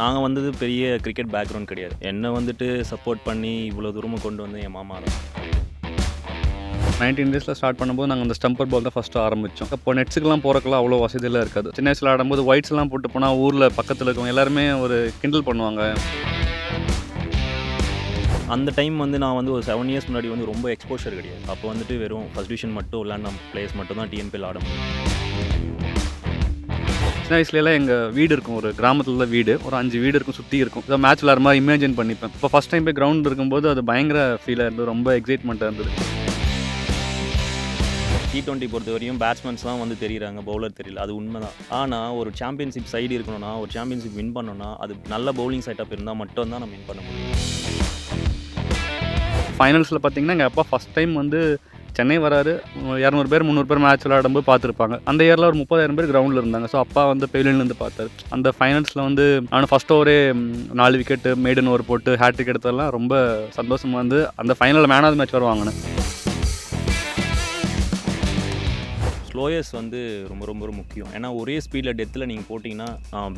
நாங்கள் வந்தது பெரிய கிரிக்கெட் பேக்ரவுண்ட் கிடையாது. என்னை வந்துட்டு சப்போர்ட் பண்ணி இவ்வளோ தூரமாக கொண்டு வந்து என் மாமா தான். நைன்டீன் டேஸில் ஸ்டார்ட் பண்ணும்போது நாங்கள் அந்த ஸ்டம்பர் பால் தான் ஃபஸ்ட்டு ஆரம்பித்தோம் அப்போ நெட்ஸுக்கெல்லாம் போகிறக்கெல்லாம் அவ்வளோ வசதியெல்லாம் இருக்காது. சின்ன வயசில் ஆடும்போது ஒயிட்ஸ்லாம் போட்டு போனால் ஊரில் பக்கத்தில் இருக்கவங்க எல்லாருமே ஒரு கிண்டல் பண்ணுவாங்க. அந்த டைம் வந்து நான் வந்து ஒரு செவன் இயர்ஸ் முன்னாடி வந்து ரொம்ப எக்ஸ்போஷர் கிடையாது. அப்போ வந்துட்டு வெறும் ஃபர்ஸ்ட் டிவிஷன் மட்டும் விளாண்ட பிளேயர்ஸ் மட்டும் தான் டிஎன்பிஎல் ஆட முடியும். சின்ன வயசுலலாம் எங்கள் வீடு இருக்கும். ஒரு கிராமத்தில் தான் வீடு. ஒரு அஞ்சு வீடு இருக்கும் சுற்றி இருக்கும். இதை மேட்ச் விளாட்ற மாதிரி இமேஜின் பண்ணிப்பேன். இப்போ ஃபஸ்ட் டைம் போய் கிரவுண்ட் இருக்கும்போது அது பயங்கர ஃபீலாக இருந்தது. ரொம்ப எக்ஸைட்மெண்ட்டாக இருந்தது. டி டுவெண்ட்டி பொறுத்த வரையும் பேட்ஸ்மேன்ஸ் தான் வந்து தெரியுறாங்க. பவுலர் தெரியல. அது உண்மை தான் ஆனால் ஒரு சாம்பியன்ஷிப் சைடு இருக்கணும்னா ஒரு சாம்பியன்ஷிப் வின் பண்ணணும்னா அது நல்ல பவுலிங் செட்டப் இருந்தால் மட்டும் தான் நம்ம வின் பண்ண முடியும். ஃபைனல்ஸில் பார்த்தீங்கன்னா எங்கள் அப்பா ஃபஸ்ட் டைம் வந்து சென்னை வராரு. இரநூறு பேர் முந்நூறு பேர் மேட்ச் விளையாடும்போது பார்த்துருப்பாங்க. அந்த இயரில் ஒரு முப்பதாயிரம் பேர் கிரவுண்டில் இருந்தாங்க. ஸோ அப்பா வந்து பெவிலியன்லேருந்து பார்த்தாரு. அந்த ஃபைனல்ஸில் வந்து நான் ஃபஸ்ட் ஓவரே நாலு விக்கெட்டு மேடன் ஓவர் போட்டு ஹேட்ரிக் எடுத்ததெல்லாம் ரொம்ப சந்தோஷமாக வந்து அந்த ஃபைனலில் மேன் ஆஃப் மேட்ச் வருவாங்கன்னு ஸ்லோயர்ஸ் வந்து ரொம்ப ரொம்ப ரொம்ப முக்கியம். ஏன்னா ஒரே ஸ்பீடில் டெத்தில் நீங்கள் போட்டிங்கன்னா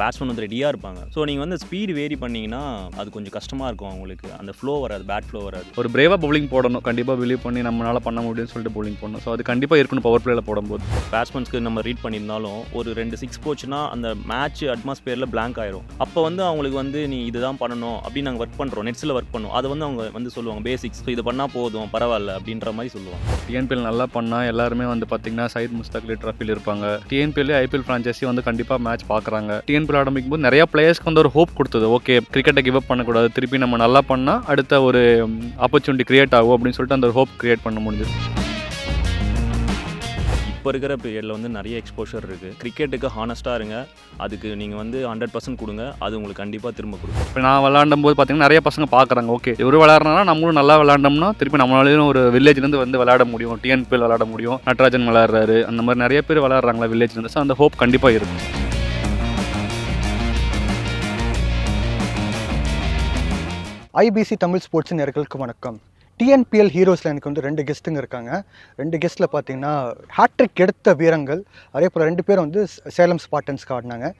பேட்ஸ்மேன் வந்து ரெடியாக இருப்பாங்க. ஸோ நீங்கள் வந்து ஸ்பீடு வேரி பண்ணிங்கன்னா அது கொஞ்சம் கஷ்டமாக இருக்கும் அவங்களுக்கு. அந்த ஃப்ளோ வராது பேட் ஃப்ளோ வராது. ஒரு பிரேவாக பவுலிங் போடணும். கண்டிப்பாக பிலீவ் பண்ணி நம்மளால் பண்ண முடியும்னு சொல்லிட்டு bowling போடணும். ஸோ அது கண்டிப்பாக இருக்கணும் பவர் பிளேயில் போடும்போது. பேட்ஸ்மேன்ஸ்க்கு நம்ம ரீட் பண்ணியிருந்தாலும் ஒரு ரெண்டு சிக்ஸ் போச்சுன்னா அந்த மேட்ச் அட்மாஸ்பியரில் blank ஆயிரும். அப்போ வந்து அவங்களுக்கு வந்து நீ இதுதான் பண்ணணும் அப்படின்னு நாங்கள் ஒர்க் பண்ணுறோம் நெட்ஸில் ஒர்க் பண்ணுவோம். அதை வந்து அவங்க வந்து சொல்லுவாங்க பேசிக்ஸ் இது பண்ணால் போதும் பரவாயில்ல அப்படின்ற மாதிரி சொல்லுவாங்க. டிஎன்பிஎல் நல்லா பண்ணால் எல்லாருமே வந்து பார்த்தீங்கன்னா சைத் முஸ்தாக்லி இருப்பாங்க. டிஎன்பிஎல் ஐபிஎல் ஃப்ரான்ச்சைஸி வந்து கண்டிப்பாக மேட்ச் பார்க்குறாங்க டிஎன்பிஎல் ஆரம்பிக்கும் போது நிறைய பிளேயர்ஸ்க்கு வந்து ஒரு ஹோப் கொடுத்தது. ஓகே கிரிக்கெட்டை கிவ் அப் பண்ணக்கூடாது. திருப்பி நம்ம நல்லா பண்ணால் அடுத்த ஒரு um, ஆப்பர்ச்சுனிட்டி கிரியேட் ஆகும் அப்படின்னு சொல்லிட்டு அந்த ஹோப் கிரியேட் பண்ண முடிஞ்சது. இப்போ இருக்கிற பீரியடில் வந்து நிறைய எக்ஸ்போஷர் இருக்குது கிரிக்கெட்டுக்கு ஹானஸ்ட்டாக இருங்க. அதுக்கு நீங்கள் வந்து ஹண்ட்ரட் பர்சன்ட் கொடுங்க. அது உங்களுக்கு கண்டிப்பாக திரும்ப கொடுக்கும். இப்போ நான் விளாண்டும் போது பார்த்தீங்கன்னா நிறைய பசங்க பார்க்குறாங்க ஓகே இவர் விளாட்றனால நம்மளும் நல்லா விளாண்டோம்னா திருப்பி நம்மளாலையும் ஒரு வில்லேஜ்லேருந்து வந்து விளையாட முடியும். டிஎன்பிஎல் விளாட முடியும். நட்ராஜன் விளாட்றாரு அந்த மாதிரி நிறைய பேர் விளாட்றாங்களா வில்லேஜ்லேருந்து ஸோ அந்த ஹோப் கண்டிப்பாக இருக்கும். ஐபிசி தமிழ் ஸ்போர்ட்ஸ் நேர்களுக்கு வணக்கம். டிஎன்பிஎல் ஹீரோஸில் எனக்கு வந்து ரெண்டு கெஸ்ட்டுங்க இருக்காங்க. ரெண்டு கெஸ்ட்டில் பார்த்தீங்கன்னா ஹேட்ரிக் எடுத்த வீரங்கள் அதே போல் ரெண்டு பேரும் வந்து சேலம் ஸ்பாட்டன்ஸ்க்கு ஆடினாங்க.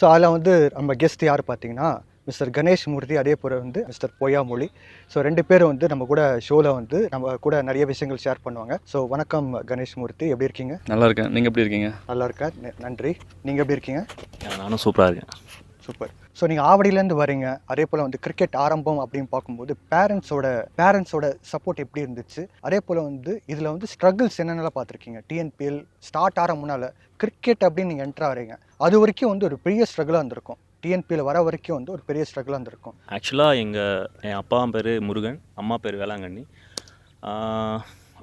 ஸோ அதில் வந்து நம்ம கெஸ்ட் யார் பார்த்தீங்கன்னா மிஸ்டர் கணேஷ் மூர்த்தி அதே போல் வந்து மிஸ்டர் பொய்யாமொழி. ஸோ ரெண்டு பேரும் வந்து நம்ம கூட ஷோவில் வந்து நம்ம கூட நிறைய விஷயங்கள் ஷேர் பண்ணுவாங்க. ஸோ வணக்கம் கணேஷ் மூர்த்தி எப்படி இருக்கீங்க? நல்லா இருக்கேன். நீங்கள் எப்படி இருக்கீங்க? நல்லா இருக்கா ந- நன்றி. நீங்கள் எப்படி இருக்கீங்க? நானும் சூப்பராக இருக்கேன். சூப்பர் ஸோ நீங்கள் ஆவடியிலேருந்து வரீங்க. அதே போல் வந்து கிரிக்கெட் ஆரம்பம் அப்படின்னு பார்க்கும்போது பேரண்ட்ஸோட பேரண்ட்ஸோட சப்போர்ட் எப்படி இருந்துச்சு? அதே போல் வந்து இதில் வந்து ஸ்ட்ரகிள்ஸ் என்னென்னலாம் பார்த்துருக்கீங்க? டிஎன்பிஎல் ஸ்டார்ட் ஆகிற முன்னால் கிரிக்கெட் அப்படின்னு நீங்கள் என்ட்ரு ஆகிறீங்க அது வரைக்கும் வந்து ஒரு பெரிய ஸ்ட்ரகிளாக இருந்திருக்கும். டிஎன்பிஎல் வர வரைக்கும் வந்து ஒரு பெரிய ஸ்ட்ரகிளாக இருந்திருக்கும். ஆக்சுவலாக எங்கள் என் அப்பா பேர் முருகன் அம்மா பேர் வேளாங்கண்ணி.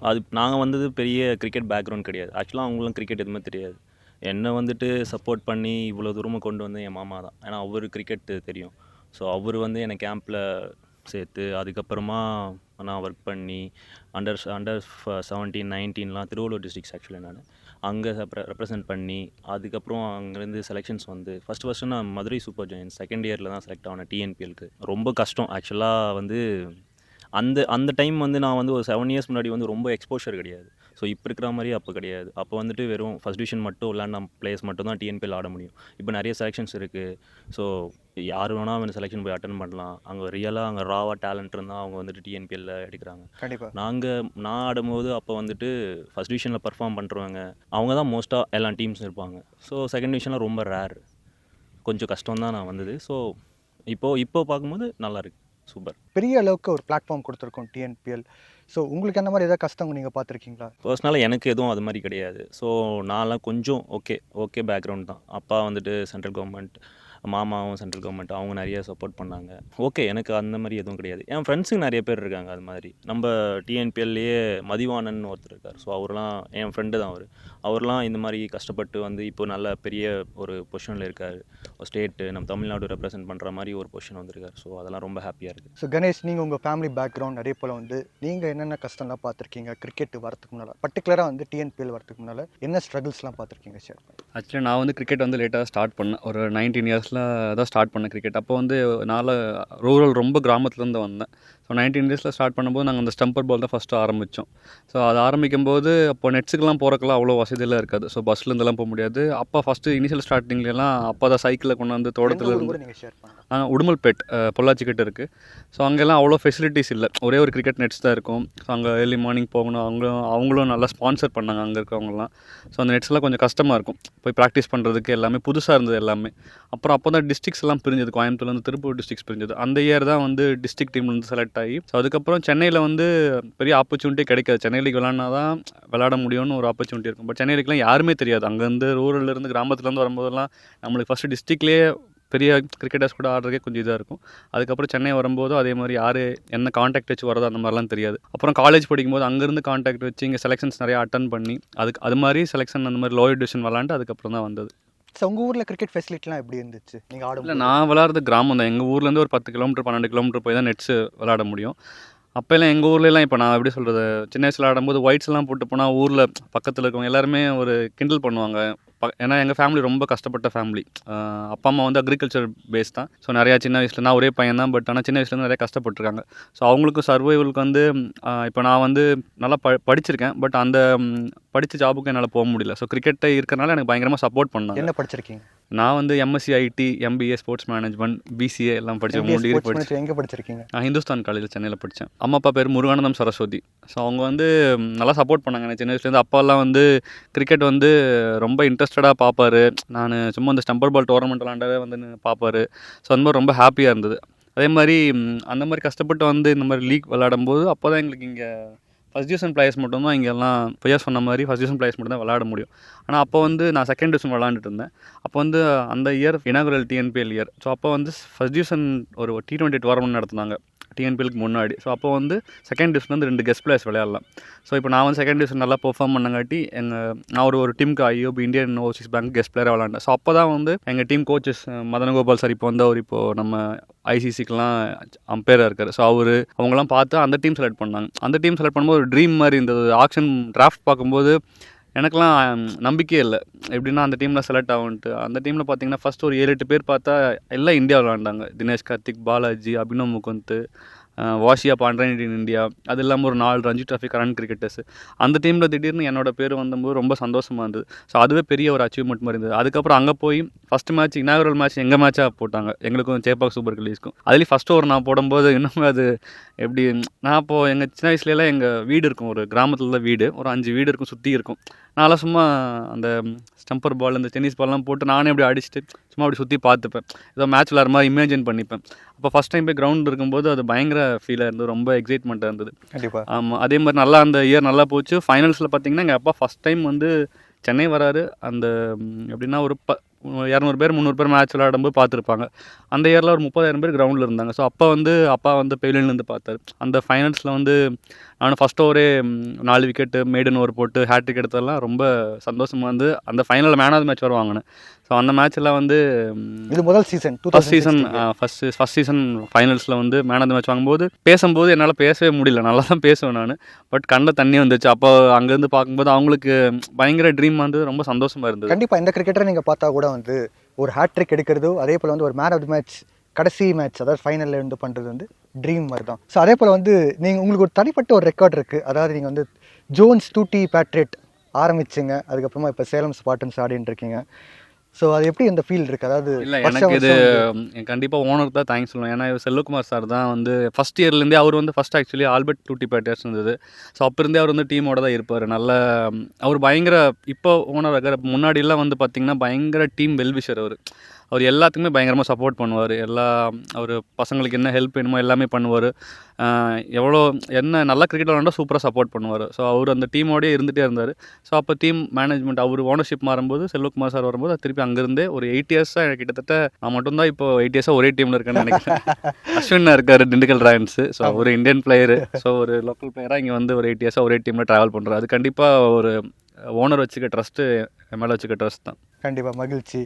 அது நாங்கள் வந்தது பெரிய கிரிக்கெட் பேக்ரவுண்ட் கிடையாது. ஆக்சுவலாக அவங்களும் கிரிக்கெட் எதுவுமே தெரியாது. என்னை வந்துட்டு சப்போர்ட் பண்ணி இவ்வளோ தூரமாக கொண்டு வந்து என் மாமா தான். ஏன்னா அவர் கிரிக்கெட் தெரியும். ஸோ அவர் வந்து என்னை கேம்பில் சேர்த்து அதுக்கப்புறமா நான் ஒர்க் பண்ணி அண்டர் அண்டர் செவன்டீன் நைன்டீன்லாம் திருவள்ளூர் டிஸ்ட்ரிக்ஸ் ஆக்சுவலி நான். அங்கே ரெப்ரசன்ட் பண்ணி அதுக்கப்புறம் அங்கேருந்து செலெக்ஷன்ஸ் வந்து ஃபஸ்ட்டு ஃபஸ்ட்டு நான் மதுரை சூப்பர் ஜாயின் செகண்ட் இயரில் தான் செலக்ட் ஆனேன் டிஎன்பிஎல்க்கு ரொம்ப கஷ்டம். ஆக்சுவலாக வந்து அந்த அந்த டைம் வந்து நான் வந்து ஒரு செவன் இயர்ஸ் முன்னாடி வந்து ரொம்ப எக்ஸ்போஷர் கிடையாது. ஸோ இப்போ இருக்கிற மாதிரி அப்போ கிடையாது. அப்போ வந்துட்டு வெறும் ஃபர்ஸ்ட் டிவிஷன் மட்டும் விளாண்ட பிளேயர்ஸ் மட்டும் தான் டிஎன்பிஎல் ஆட முடியும். இப்போ நிறைய செலெக்ஷன்ஸ் இருக்குது ஸோ யார் வேணால் அவன் செலெக்ஷன் போய் அட்டன் பண்ணலாம். அங்கே ரியலாக அங்கே ராவாக டேலண்ட் இருந்தால் அவங்க வந்துட்டு டிஎன்பிஎல்ல எடுக்கிறாங்க. கண்டிப்பாக நாங்கள் நான் ஆடும்போது அப்போ வந்துட்டு ஃபஸ்ட் டிவிஷனில் பர்ஃபார்ம் பண்ணுறவங்க அவங்க தான் மோஸ்ட்டாக எல்லா டீம்ஸ் இருப்பாங்க. ஸோ செகண்ட் டிவிஷனில் ரொம்ப ரேர் கொஞ்சம் கஷ்டம் தான் நான் வந்தது. ஸோ இப்போது இப்போ பார்க்கும்போது நல்லா இருக்கு. சூப்பர் பெரிய அளவுக்கு ஒரு பிளாட்ஃபார்ம் கொடுத்துருக்கோம் டிஎன்பிஎல் ஸோ உங்களுக்கு அந்த மாதிரி ஏதாவது கஷ்டம் நீங்கள் பார்த்துருக்கீங்களா? பர்சனலாக எனக்கு எதுவும் அது மாதிரி கிடையாது. ஸோ நான்லாம் கொஞ்சம் ஓகே ஓகே பேக்ரவுண்ட் தான். அப்பா வந்துட்டு சென்ட்ரல் கவர்மெண்ட் மாமாவும் சென்ட்ரல் கவர்மெண்ட் அவங்க நிறைய சப்போர்ட் பண்ணாங்க. ஓகே எனக்கு அந்த மாதிரி எதுவும் கிடையாது. என் ஃப்ரெண்ட்ஸுங்க நிறைய பேர் இருக்காங்க அது மாதிரி. நம்ம டிஎன்பிஎல்லையே மதிவாணன் ஒருத்தர் இருக்கார். ஸோ அவர்லாம் என் ஃப்ரெண்டு தான் அவர். அவர்லாம் இந்த மாதிரி கஷ்டப்பட்டு வந்து இப்போ நல்ல பெரிய ஒரு பொசிஷனில் இருக்கார். ஸ்டேட்டு நம்ம தமிழ்நாடு ரெப்ரசென்ட் பண்ணுற மாதிரி ஒரு பொசிஷன் வந்திருக்கார். ஸோ அதெல்லாம் ரொம்ப ஹாப்பியாக இருக்குது ஸோ கணேஷ் நீங்கள் உங்கள் ஃபேமிலி பேக்ரவுண்ட் அதே போல் வந்து நீங்கள் என்னென்ன கஷ்டம்லாம் பார்த்துருக்கீங்க? கிரிக்கெட் வரதுக்கு முன்னால் பர்டிகுலராக வந்து டிஎன்பிஎல் வரதுக்கு முன்னால் என்ன ஸ்ட்ரகிள்ஸ்லாம் பார்த்துருக்கீங்க? ஷேர் ஆக்சுவலி நான் வந்து கிரிக்கெட் வந்து லேட்டாக ஸ்டார்ட் பண்ணேன். ஒரு நைன்டீன் இயர்ஸில் தான் ஸ்டார்ட் பண்ணேன் கிரிக்கெட் அப்போ வந்து நான் ரூரல் ரொம்ப கிராமத்துலேருந்து வந்தேன். ஸோ நைன்டீன் இயர்ஸில் ஸ்டார்ட் பண்ணும்போது நாங்கள் அந்த ஸ்டம்பர் பால் தான் ஃபஸ்ட்டு ஆரம்பித்தோம் ஸோ அது ஆரம்பிக்கும் போது அப்போ நெட்ஸுக்கெல்லாம் போகிறக்கெல்லாம் அவ்வளோ வசதியெல்லாம் இருக்காது. ஸோ பஸ்லேருந்துலாம் போக முடியாது. அப்பா ஃபஸ்ட்டு இனிஷியல் ஸ்டார்டிங்லாம் அப்பா தான் சைக்கிளில் கொண்டு வந்து தோட்டத்தில் இருந்து உடுமல்பேட் பொள்ளாச்சி கிட்ட இருக்குது ஸோ அங்கெல்லாம் அவ்வளோ ஃபெசிலிட்டிஸ் இல்லை. ஒரே ஒரு கிரிக்கெட் நெட்ஸ் தான் இருக்கும். ஸோ அங்கே ஏர்லி மார்னிங் போகணும். அவங்களும் அவங்களும் நல்லா ஸ்பான்சர் பண்ணாங்க அங்கே இருக்கவங்கலாம் ஸோ அந்த நெட்ஸ்லாம் கொஞ்சம் கஷ்டமாக இருக்கும். போய் ப்ராக்டிஸ் பண்ணுறதுக்கு எல்லாமே புதுசாக இருந்தது எல்லாமே. அப்புறம் அப்போ தான் டிஸ்ட்ரிக்ஸ் எல்லாம் பிரிஞ்சது. கோயம்புத்தூர்லேருந்து திருப்பூர் டிஸ்ட்ரிக்ஸ் பிரிஞ்சது. அந்த இயர் தான் வந்து டிஸ்ட்ரிக்ட் டீம்லேருந்து செலக்ட் ஆகி ஸோ அதுக்கப்புறம் சென்னையில் வந்து பெரிய ஆப்பர்ச்சுனிட்டி கிடைக்காது. சென்னை விளாட்னா தான் விளாட முடியும்னு ஒரு ஆப்பர்ச்சுனிட்டி இருக்கும். பட் சென்னை யாருமே தெரியாது. அங்கேருந்து ரூரல்லேருந்து கிராமத்துலேருந்து வரும்போதெல்லாம் நம்மளுக்கு ஃபஸ்ட்டு டிஸ்ட்ரிக்ட்லேயே பெரிய கிரிக்கெட்டர்ஸ் கூட ஆடுறதுக்கே கொஞ்சம் இதாக இருக்கும். அதுக்கப்புறம் சென்னை வரும்போதும் அதே மாதிரி யார் என்ன காண்டாக்ட் வச்சு வரதோ அந்த மாதிரிலாம் தெரியாது. அப்புறம் காலேஜ் படிக்கும்போது அங்கேருந்து காண்டாக்ட் வச்சு இங்கே செலெக்ஷன்ஸ் நிறையா அட்டன் பண்ணி அதுக்கு அது மாதிரி செலெக்ஷன் அந்த மாதிரி லோயர் டிவிஷன் விளாண்டு அதுக்கப்புறம் தான் வந்தது. ஸோ உங்கள் ஊரில் கிரிக்கெட் ஃபெசிலிட்டிலாம் எப்படி இருந்துச்சு? நீங்கள் ஆடும் இல்லை நான் விளாட்றது கிராமம் தான். எங்கள் ஊர்லேருந்து ஒரு பத்து கிலோமீட்டர் பன்னெண்டு கிலோமீட்டர் போய் தான் நெட்ஸு விளாட முடியும். அப்போல்லாம் எங்கள் ஊர்லலாம் இப்போ நான் எப்படி சொல்கிறது சின்ன வயசில் ஆடும்போது ஒயிட்ஸ்லாம் போட்டு போனால் ஊரில் பக்கத்தில் இருக்கவங்க எல்லாருமே ஒரு கிண்டல் பண்ணுவாங்க. ப ஏன்னா எங்கள் ஃபேமிலி ரொம்ப கஷ்டப்பட்ட ஃபேமிலி அப்பா அம்மா வந்து அக்ரிகல்ச்சர் பேஸ் தான். ஸோ நிறையா சின்ன வயசில் நான் ஒரே பையன் தான் பட் ஆனால் சின்ன வயசுலேருந்து நிறைய கஷ்டப்பட்டுருக்காங்க. ஸோ அவங்களுக்கு சர்வைவலுக்கு வந்து இப்போ நான் வந்து நல்லா ப படிச்சிருக்கேன் பட் அந்த படித்த ஜாபுக்கு என்னால் போக முடியல. ஸோ கிரிக்கெட்டை இருக்கிறனால எனக்கு பயங்கரமாக சப்போர்ட் பண்ணாங்க. என்ன படிச்சிருக்கீங்க? நான் வந்து MSc IT MBA sports management BCA எல்லாம் படித்தேன் மூணு டிகிரி படித்தேன் ஸ்போர்ட்ஸ் எங்கே படிச்சிருக்கீங்க? நான் ஹிந்துஸ்தான் காலேஜில் சென்னையில் படித்தேன் அம்மா அப்பா பேர் முருகானந்தம் சரஸ்வதி. ஸோ அவங்க வந்து நல்லா சப்போர்ட் பண்ணாங்க எனக்கு சின்ன வயசுலேருந்து அப்பாலாம் வந்து கிரிக்கெட் வந்து ரொம்ப இன்ட்ரெஸ்டடாக பார்ப்பாரு நான் சும்மா இந்த ஸ்டம்பர் பால் டோர்னமெண்ட் விளாண்டவே வந்து பார்ப்பாரு ஸோ அந்த மாதிரி ரொம்ப ஹாப்பியாக இருந்தது. அதே மாதிரி அந்த மாதிரி கஷ்டப்பட்டு வந்து இந்த மாதிரி லீக் விளாடும்போது அப்போ தான் எங்களுக்கு இங்கே ஃபஸ்ட் டிவிஷன் பிளேயர்ஸ் மட்டும்தான் இங்கே எல்லாம் பொய்யா சொன்ன மாதிரி ஃபஸ்ட் டிவிஷன் பிளேயர்ஸ் மட்டும் தான் விளாட முடியும். ஆனால் அப்போ வந்து நான் செகண்ட் டிவிஷன் விளாண்டுட்டு இருந்தேன். அப்போ வந்து அந்த year inaugural TNPL year so அப்போ வந்து ஃபஸ்ட் டிவிஷன் ஒரு டி டுவெண்ட்டி டோர்னமெண்ட் நடத்துனாங்க. டிஎன்பிஎலுக்கு முன்னாடி. ஸோ அப்போ வந்து செகண்ட் டிவிஷன் வந்து ரெண்டு கெஸ்ட் பிளேயர்ஸ் விளையாடலாம். ஸோ இப்போ நான் வந்து செகண்ட் டிவிஷன் நல்லா பெர்ஃபார்ம் பண்ணங்காட்டி எங்கள் நான் ஒரு ஒரு டீமுக்கு IOB Indian Overseas Bank guest பிளேயராக விளாண்டேன் ஸோ அப்போ தான் வந்து எங்கள் டீம் கோச்சஸ் மதனகோபால் சார் இப்போ வந்து அவர் இப்போது நம்ம ஐசிசிக்கெலாம் அம்பையராக இருக்கார். ஸோ அவர் அவங்களாம் பார்த்து அந்த டீம் செலக்ட் பண்ணாங்க. அந்த டீம் செலக்ட் பண்ணும்போது ஒரு ட்ரீம் மாதிரி இருந்தது. ஆக்ஷன் டிராஃப்ட் பார்க்கும்போது எனக்கெலாம் நம்பிக்கையே இல்லை. எப்படின்னா அந்த டீமில் செலக்ட் ஆகும்ட்டு அந்த டீமில் பார்த்தீங்கன்னா ஃபர்ஸ்ட் ஒரு ஏழு எட்டு பேர் பார்த்தா எல்லாம் இந்தியா விளாண்டாங்க. தினேஷ் கார்த்திக் பாலாஜி அபினவ் முகுந்த் வாஷியா பாண்ட்ரன் இன் இந்தியா அது இல்லாமல் ஒரு நாலு ரஞ்சி ட்ராஃபி கரண்ட் கிரிக்கெட்டர்ஸ் அந்த டீமில் திடீர்னு என்னோட பேர் வந்தபோது ரொம்ப சந்தோஷமாக இருந்தது. ஸோ அதுவே பெரிய ஒரு அச்சீவ்மெண்ட் மாதிரி இருந்தது. அதுக்கப்புறம் அங்கே போய் ஃபஸ்ட் மேட்ச் இனாகுரல் மேட்ச் எங்கள் மேட்சாக போட்டாங்க. எங்களுக்கும் சேப்பாக் சூப்பர் கிளீஸ்க்கும் அதுலேயும் ஃபஸ்ட் ஓவர் நான் போடும்போது இன்னும் அது எப்படி நான் அப்போது எங்கள் சின்ன வயசுலலாம் எங்கள் வீடு இருக்கும். ஒரு கிராமத்தில் தான் வீடு. ஒரு அஞ்சு வீடு இருக்கும் சுற்றி இருக்கும். நான்லாம் சும்மா அந்த ஸ்டம்பர் பால் இந்த டென்னிஸ் பால்லாம் போட்டு நானே அப்படி அடிச்சுட்டு சும்மா அப்படி சுற்றி பார்த்துப்பேன். ஏதோ மேட்ச் விளாட்ற மாதிரி இமேஜின் பண்ணிப்பேன். அப்போ ஃபஸ்ட் டைம் போய் கிரவுண்ட் இருக்கும்போது அது பயங்கர ஃபீலாக இருந்தது. ரொம்ப எக்ஸைட்மெண்ட்டாக இருந்தது. கண்டிப்பாக ஆமாம் அதே மாதிரி நல்லா அந்த இயர் நல்லா போச்சு. ஃபைனல்ஸில் பார்த்தீங்கன்னா எங்கள் அப்பா ஃபஸ்ட் டைம் வந்து சென்னை வராரு. அந்த எப்படின்னா ஒரு ப இரநூறு பேர் முந்நூறு பேர் மேட்ச் விளையாடும்போது பார்த்துருப்பாங்க. அந்த இயரில் ஒரு முப்பதாயிரம் பேர் கிரவுண்டில் இருந்தாங்க. ஸோ அப்போ வந்து அப்பா வந்து பெவிலியன்லேருந்து பார்த்தாரு. அந்த ஃபைனல்ஸில் வந்து நானும் ஃபஸ்ட் ஓவரே நாலு விக்கெட்டு மேடன் ஓவர் போட்டு ஹேட்ரிக் எடுத்ததெல்லாம் ரொம்ப சந்தோஷமாக வந்து அந்த ஃபைனலில் மேன் ஆஃப் மேட்ச் வர வாங்கினேன். ஸோ அந்த மேட்ச்லாம் வந்து இது முதல் season two first season first first season ஃபைனல்ஸில் வந்து மேன் ஆஃப் த மேட்ச் வாங்கும்போது பேசும்போது என்னால் பேசவே முடியல. நல்லா தான் பேசுவேன் நான். பட் கண்ணில் தண்ணி வந்துச்சு. அப்போ அங்கேருந்து பார்க்கும்போது அவங்களுக்கு பயங்கர ட்ரீம் வந்து ரொம்ப சந்தோஷமாக இருந்தது. கண்டிப்பாக இந்த கிரிக்கெட்டரை நீங்கள் பார்த்தா கூட வந்து ஒரு ஹேட்ரிக் எடுக்கிறதோ அதே போல் வந்து ஒரு மேன் ஆஃப் தி மேட்ச் கடைசி மேட்ச் அதாவது ஃபைனலில் இருந்து பண்ணுறது வந்து ட்ரீம் மாதிரி தான் ஸோ அதே போல் வந்து நீங்கள் உங்களுக்கு ஒரு தனிப்பட்ட ஒரு ரெக்கார்ட் இருக்குது அதாவது நீங்கள் வந்து ஜோன்ஸ் டூட்டி பேட்ரேட் ஆரம்பிச்சிங்க. அதுக்கப்புறமா இப்போ சேலம் ஸ்பாட்டன்ஸ் ஆடின்னு இருக்கீங்க. ஸோ அது எப்படி இந்த ஃபீல் இருக்குது அதாவது இல்லை எனக்கு இது கண்டிப்பாக ஓனருக்கு தான் தேங்க்ஸ் சொல்லுவேன் ஏன்னா செல்வகுமார் சார் தான் வந்து ஃபஸ்ட் இயர்லேருந்தே அவர் வந்து first actually Albert Tuti Patriots இருந்தது. ஸோ அப்போ இருந்தே அவர் வந்து டீமோட தான் இருப்பார். நல்ல அவர் பயங்கர இப்போ ஓனர் இருக்கிற முன்னாடிலாம் வந்து பார்த்திங்கன்னா பயங்கர டீம் வெல்விஷர் அவர். அவர் எல்லாத்துக்குமே பயங்கரமாக சப்போர்ட் பண்ணுவார். எல்லா அவர் பசங்களுக்கு என்ன ஹெல்ப் வேணுமோ எல்லாமே பண்ணுவார். எவ்வளோ என்ன நல்லா கிரிக்கெட் விளாண்டா சூப்பராக சப்போர்ட் பண்ணுவார். ஸோ அவர் அந்த டீமோடயே இருந்துகிட்டே இருந்தார். ஸோ அப்போ டீம் மேனேஜ்மெண்ட் அவர் ஓனர்ஷிப் மாறும்போது செல்வகுமார் சார் வரும்போது திருப்பி அங்கேருந்தே ஒரு எயிட் இயர்ஸாக கிட்டத்தட்ட நான் மட்டும்தான் இப்போ எயிட் இயர்ஸாக ஒரே டீமில் இருக்கேன்னு நினைக்கிறேன். அஸ்வின் இருக்கார் திண்டுக்கல் ராயன்ஸு ஸோ ஒரு இந்தியன் பிளேயரு ஸோ ஒரு லோக்கல் பிளேயராக இங்கே வந்து ஒரு எயிட் இயர்ஸாக ஒரே டீமில் ட்ராவல் பண்ணுறாரு அது கண்டிப்பாக ஒரு ஓனர் வச்சுக்க ட்ரஸ்ட்டு மேலே வச்சுக்க ட்ரஸ்ட் தான். கண்டிப்பாக மகிழ்ச்சி.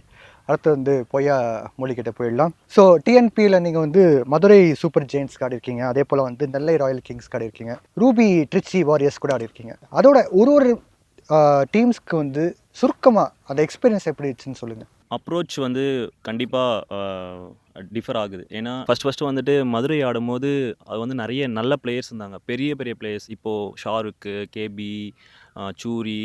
அடுத்து வந்து பொய்யா மொழிக்கிட்ட போயிடலாம். ஸோ டிஎன்பியில் நீங்கள் வந்து மதுரை சூப்பர் ஜெயின்ஸ் ஆடிருக்கீங்க அதே போல் வந்து நெல்லை ராயல் கிங்ஸ் ஆடிருக்கீங்க ரூபி ட்ரிச்சி வாரியர்ஸ் கூட ஆடிருக்கீங்க அதோட ஒரு ஒரு டீம்ஸ்க்கு வந்து சுருக்கமாக அந்த எக்ஸ்பீரியன்ஸ் எப்படி இருந்துச்சுன்னு சொல்லுங்கள் அப்ரோச் வந்து கண்டிப்பாக டிஃபர் ஆகுது. ஏன்னா ஃபஸ்ட் ஃபஸ்ட்டு வந்துட்டு மதுரை ஆடும்போது அது வந்து நிறைய நல்ல பிளேயர்ஸ் இருந்தாங்க. பெரிய பெரிய பிளேயர்ஸ் இப்போது ஷாருக்கு கேபி சூரி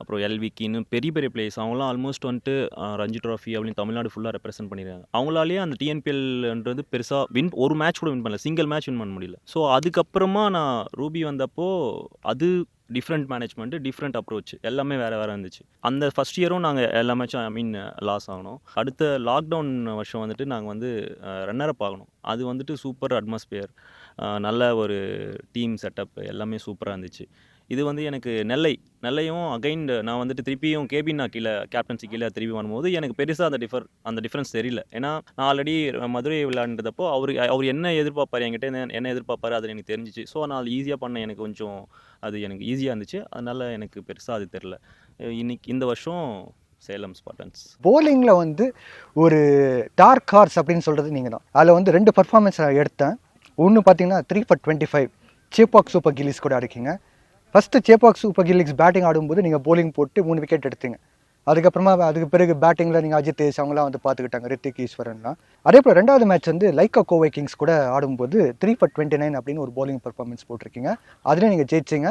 அப்புறம் எல்விக்கின்னு பெரிய பெரிய பிளேயர்ஸ் அவங்களாம் ஆல்மோஸ்ட் வந்துட்டு ரஞ்சி ட்ராஃபி அப்படின்னு தமிழ்நாடு ஃபுல்லாக ரெப்ரசென்ட் பண்ணியிருக்காங்க அவங்களாலேயே அந்த டிஎன்பிஎல்ன்றது பெருசாக வின் ஒரு மேட்ச் கூட வின் பண்ணல. சிங்கிள் மேட்ச் வின் பண்ண முடியல. ஸோ அதுக்கப்புறமா நான் ரூபி வந்தப்போ அது டிஃப்ரெண்ட் மேனேஜ்மெண்ட் டிஃப்ரெண்ட் அப்ரோச் எல்லாமே வேறு வேறு இருந்துச்சு. அந்த ஃபஸ்ட் இயரும் நாங்கள் எல்லா மேட்சும் ஐ மீன் லாஸ் ஆகணும். அடுத்த லாக்டவுன் வருஷம் வந்துட்டு நாங்கள் வந்து ரன்னரப் ஆகணும். அது வந்துட்டு சூப்பர் அட்மாஸ்பியர் நல்ல ஒரு டீம் செட்டப் எல்லாமே சூப்பராக இருந்துச்சு. இது வந்து எனக்கு நெல்லை நெல்லையும் அகைன் நான் வந்துட்டு திருப்பியும் கேபின் கீழே கேப்டன்சி கீழே திருப்பி வரும்போது எனக்கு பெருசாக அந்த டிஃபர் அந்த டிஃப்ரென்ஸ் தெரியல. ஏன்னா நான் ஆல்ரெடி மதுரை விளையாண்டதப்போ அவர் அவர் என்ன எதிர்பார்ப்பார் என்கிட்ட என்ன- என்ன அது எனக்கு தெரிஞ்சிச்சு. ஸோ நான் ஈஸியாக பண்ண எனக்கு கொஞ்சம் அது எனக்கு ஈஸியாக இருந்துச்சு. அதனால் எனக்கு பெருசாக அது தெரில இன்னைக்கு இந்த வருஷம் சேலம் ஸ்பாட்டன்ஸ் போலிங்கில் வந்து ஒரு டார்க் ஹார்ஸ் அப்படின்னு சொல்கிறது நீங்கள் தான். அதில் வந்து ரெண்டு பர்ஃபார்மன்ஸ் எடுத்தேன். ஒன்று பார்த்தீங்கன்னா three for twenty five Chepauk Super Gillies கூட அடிக்கிங்க. First Chepauk Super Gillies batting ஆடும்போது நீங்கள் போலிங் போட்டு மூணு விக்கெட் எடுத்தீங்க. அதுக்கப்புறமா அதுக்கு பிறகு பேட்டிங்கில் நீங்கள் அஜித் தேஷ் அவங்களாம் வந்து பார்த்துக்கிட்டாங்க ரித்திக் ஈஸ்வரன்லாம். அதே போல் ரெண்டாவது மேட்ச் வந்து லைக்கா கோவை கிங்ஸ் கூட ஆடும்போது த்ரீ ஃபார் டுவெண்ட்டி நைன் அப்படின்னு ஒரு போலிங் பர்ஃபார்மன்ஸ் போட்டிருக்கீங்க. அதுலேயும் நீங்கள் ஜெயிச்சிங்க.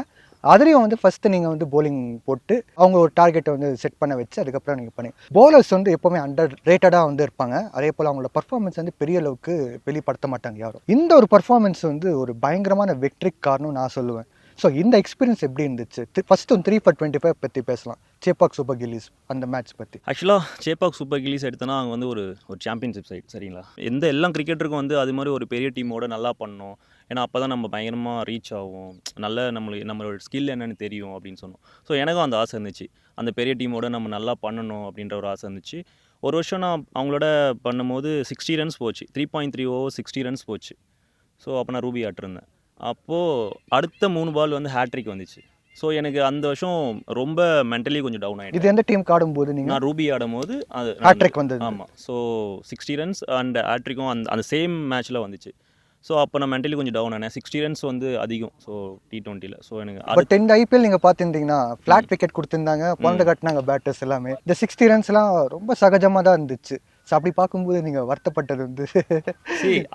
அதுலேயும் வந்து ஃபஸ்ட்டு நீங்கள் வந்து போலிங் போட்டு அவங்க ஒரு டார்கெட்டை வந்து செட் பண்ண வச்சு அதுக்கப்புறம் நீங்கள் பண்ணி. போலர்ஸ் வந்து எப்போவுமே அண்டர் ரேட்டடாக வந்து இருப்பாங்க. அதே போல் அவங்களோட பர்ஃபார்மன்ஸ் வந்து பெரிய அளவுக்கு வெளிப்படுத்த மாட்டாங்க யாரும். இந்த ஒரு பர்ஃபார்மன்ஸ் வந்து ஒரு பயங்கரமான வெற்றிக்கு காரணம் நான் சொல்லுவேன். ஸோ இந்த எக்ஸ்பீரியன்ஸ் எப்படி இருந்துச்சு? First three for twenty five பற்றி பேசலாம். சேப்பாக் சூப்பர் கில்லிஸ் அந்த மேட்ச் பற்றி ஆக்சுவலாக சேப்பாக் சூப்பர் கில்லிஸ் எடுத்தோன்னா அவங்க வந்து ஒரு ஒரு சாம்பியன்ஷிப் சைட் சரிங்களா? எந்த எல்லா கிரிக்கெட்டருக்கும் வந்து அது மாதிரி ஒரு பெரிய டீமோட நல்லா பண்ணணும் ஏன்னா அப்போ தான் நம்ம பயங்கரமாக ரீச் ஆகும் நல்ல நம்மளுக்கு நம்மளோட ஸ்கில் என்னென்னு தெரியும் அப்படின்னு சொன்னோம். ஸோ எனக்கும் அந்த ஆசை இருந்துச்சு. அந்த பெரிய டீமோட நம்ம நல்லா பண்ணணும் அப்படின்ற ஒரு ஆசை இருந்துச்சு. ஒரு வருஷம் நான் அவங்களோட பண்ணும்போது சிக்ஸ்டி ரன்ஸ் போச்சு. Three point three over sixty runs போச்சு. ஸோ அப்போ நான் ரூபி ஆட்டிருந்தேன். அப்போது அடுத்த மூணு பால் வந்து ஹேட்ரிக் வந்துச்சு. ஸோ எனக்கு அந்த வருஷம் ரொம்ப மென்டலி கொஞ்சம் டவுன் ஆகிடுச்சு இது எந்த டீம் ஆடும்போது நீங்கள் நான் ரூபி ஆடும்போது அது ஹேட்ரிக் வந்தது. ஆமாம் ஸோ சிக்ஸ்டி ரன்ஸ் அண்ட் ஹேட்ரிக்கும் அந்த அந்த சேம் மேட்ச்சில் வந்துச்சு. ஸோ அப்போ நான் மென்டலி கொஞ்சம் டவுன் ஆனேன். சிக்ஸ்டி ரன்ஸ் வந்து அதிகம். ஸோ டி டுவெண்ட்டியில் ஸோ எனக்கு பட் இந்த ஐபிஎல் நீங்கள் பார்த்துருந்தீங்கன்னா ஃப்ளாட் விக்கெட் கொடுத்துருந்தாங்க குழந்தை கட்டினாங்க பேட்டர்ஸ் எல்லாமே. இந்த சிக்ஸ்டி ரன்ஸ்லாம் ரொம்ப சகஜமாக தான் இருந்துச்சு. ஸோ அப்படி பார்க்கும்போது நீங்கள் வருத்தப்பட்டது வந்து.